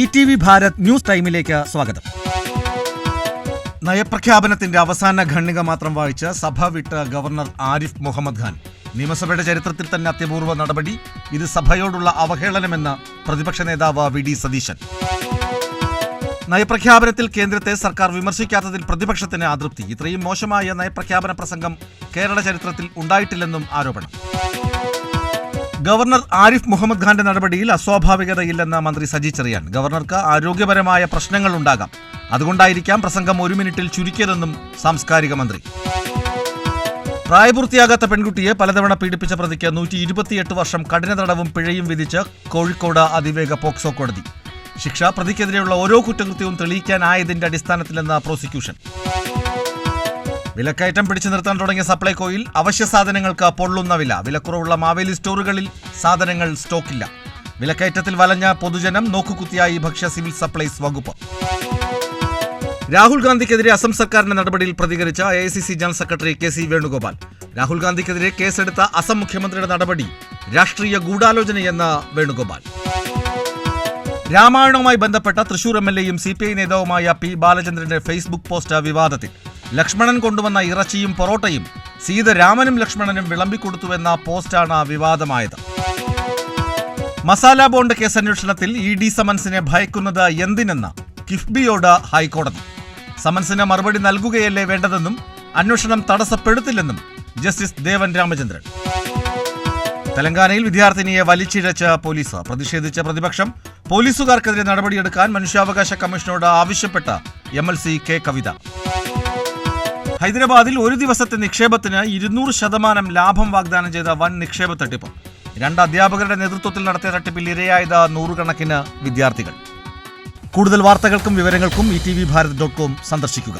E T V Bharat news ടൈമിലേക്ക് സ്വാഗതം. നയപ്രഖ്യാപനത്തിന്റെ അവസാന ഖണ്ഡിക മാത്രം വായിച്ച് സഭ വിട്ട ഗവർണർ ആരിഫ് മുഹമ്മദ് ഖാൻ. നിയമസഭയുടെ ചരിത്രത്തിൽ തന്നെ അത്യപൂർവ നടപടി ഇത് സഭയോടുള്ള അവഹേളനമെന്ന് പ്രതിപക്ഷ നേതാവ് വി ഡി സതീശൻ. നയപ്രഖ്യാപനത്തിൽ കേന്ദ്രത്തെ സർക്കാർ വിമർശിക്കാത്തതിൽ പ്രതിപക്ഷത്തിന് അതൃപ്തി. ഇത്രയും മോശമായ നയപ്രഖ്യാപന പ്രസംഗം കേരള ചരിത്രത്തിൽ ഉണ്ടായിട്ടില്ലെന്നും ആരോപണം. ഗവർണർ ആരിഫ് മുഹമ്മദ് ഖാന്റെ നടപടിയിൽ അസ്വാഭാവികതയില്ലെന്ന് മന്ത്രി സജി ചെറിയാൻ. ഗവർണർക്ക് ആരോഗ്യപരമായ പ്രശ്നങ്ങൾ ഉണ്ടാകാം. അതുകൊണ്ടായിരിക്കാം പ്രസംഗം ഒരു മിനിറ്റിൽ ചുരുക്കിയതെന്നും സാംസ്കാരിക മന്ത്രി. പ്രായപൂർത്തിയാകാത്ത പെൺകുട്ടിയെ പലതവണ പീഡിപ്പിച്ച പ്രതിക്ക് നൂറ്റി ഇരുപത്തിയെട്ട് വർഷം കഠിന തടവും പിഴയും വിധിച്ച് കോഴിക്കോട് അതിവേഗ പോക്സോ കോടതി. ശിക്ഷ പ്രതിക്കെതിരെയുള്ള ഓരോ കുറ്റകൃത്യവും തെളിയിക്കാനായതിന്റെ അടിസ്ഥാനത്തിലെന്ന പ്രോസിക്യൂഷൻ. വിലക്കയറ്റം പിടിച്ചു നിർത്താൻ തുടങ്ങിയ സപ്ലൈകോയിൽ അവശ്യ സാധനങ്ങൾക്ക് പൊള്ളുന്ന വില. വിലക്കുറവുള്ള മാവേലി സ്റ്റോറുകളിൽ സാധനങ്ങൾ സ്റ്റോക്കില്ല. വിലക്കയറ്റത്തിൽ വലഞ്ഞ പൊതുജനം നോക്കുകുത്തിയായി ഭക്ഷ്യ സിവിൽ സപ്ലൈസ് വകുപ്പ്. രാഹുൽ ഗാന്ധിക്കെതിരെ അസം സർക്കാരിന്റെ നടപടിയിൽ പ്രതികരിച്ച A general secretary K C Venugopal. Rahul ഗാന്ധിക്കെതിരെ കേസെടുത്ത അസം മുഖ്യമന്ത്രിയുടെ നടപടി രാഷ്ട്രീയ ഗൂഢാലോചനയെന്ന് വേണുഗോപാൽ. രാമായണവുമായി ബന്ധപ്പെട്ട തൃശൂർ എം എൽ എയും സി പി ഐ നേതാവുമായ പി ബാലചന്ദ്രന്റെ ഫേസ്ബുക്ക് പോസ്റ്റ് വിവാദത്തിൽ. ലക്ഷ്മണൻ കൊണ്ടുവന്ന ഇറച്ചിയും പൊറോട്ടയും സീത രാമനും ലക്ഷ്മണനും വിളമ്പിക്കൊടുത്തുവെന്ന പോസ്റ്റാണ് വിവാദമായത്. മസാല ബോണ്ട് കേസ് അന്വേഷണത്തിൽ ഇ ഡി സമൻസിനെ ഭയക്കുന്നത് എന്തിനെന്ന് കിഫ്ബിയോട് ഹൈക്കോടതി. സമൻസിന് മറുപടി നൽകുകയല്ലേ വേണ്ടതെന്നും അന്വേഷണം തടസ്സപ്പെടുത്തില്ലെന്നും ജസ്റ്റിസ് ദേവൻ രാമചന്ദ്രൻ. തെലങ്കാനയിൽ വിദ്യാർത്ഥിനിയെ വലിച്ചിഴച്ച പോലീസ്. പ്രതിഷേധിച്ച പ്രതിപക്ഷം പോലീസുകാർക്കെതിരെ നടപടിയെടുക്കാൻ മനുഷ്യാവകാശ കമ്മീഷനോട് ആവശ്യപ്പെട്ട M L C K Kavitha. ഹൈദരാബാദിൽ ഒരു ദിവസത്തെ നിക്ഷേപത്തിന് ഇരുന്നൂറ് ശതമാനം ലാഭം വാഗ്ദാനം ചെയ്ത വൻ നിക്ഷേപ തട്ടിപ്പ്. രണ്ട് അധ്യാപകരുടെ നേതൃത്വത്തിൽ നടത്തിയ തട്ടിപ്പിൽ ഇരയായത് നൂറുകണക്കിന് വിദ്യാർത്ഥികൾ. കൂടുതൽ വാർത്തകൾക്കും വിവരങ്ങൾക്കും E T V Bharat dot com സന്ദർശിക്കുക.